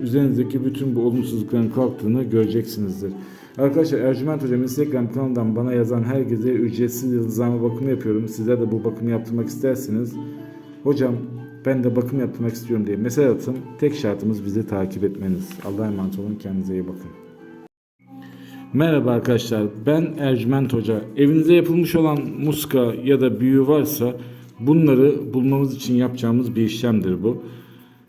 üzerinizdeki bütün bu olumsuzlukların kalktığını göreceksinizdir. Arkadaşlar Ercüment Hocam Instagram kanalından bana yazan herkese ücretsiz yıldızlama bakımı yapıyorum. Sizler de bu bakımı yaptırmak isterseniz hocam ben de bakım yaptırmak istiyorum diye mesaj atın. Tek şartımız bizi takip etmeniz. Allah'a emanet olun. Kendinize iyi bakın. Merhaba arkadaşlar. Ben Ercüment Hoca. Evinize yapılmış olan muska ya da büyü varsa bunları bulmamız için yapacağımız bir işlemdir bu.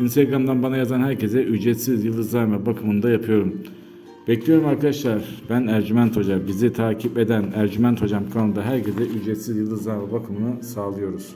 Instagram'dan bana yazan herkese ücretsiz yıldızlama bakımını da yapıyorum. Bekliyorum arkadaşlar. Ben Ercüment Hoca. Bizi takip eden Ercüment Hocam kanalında herkese ücretsiz yıldızlama bakımını sağlıyoruz.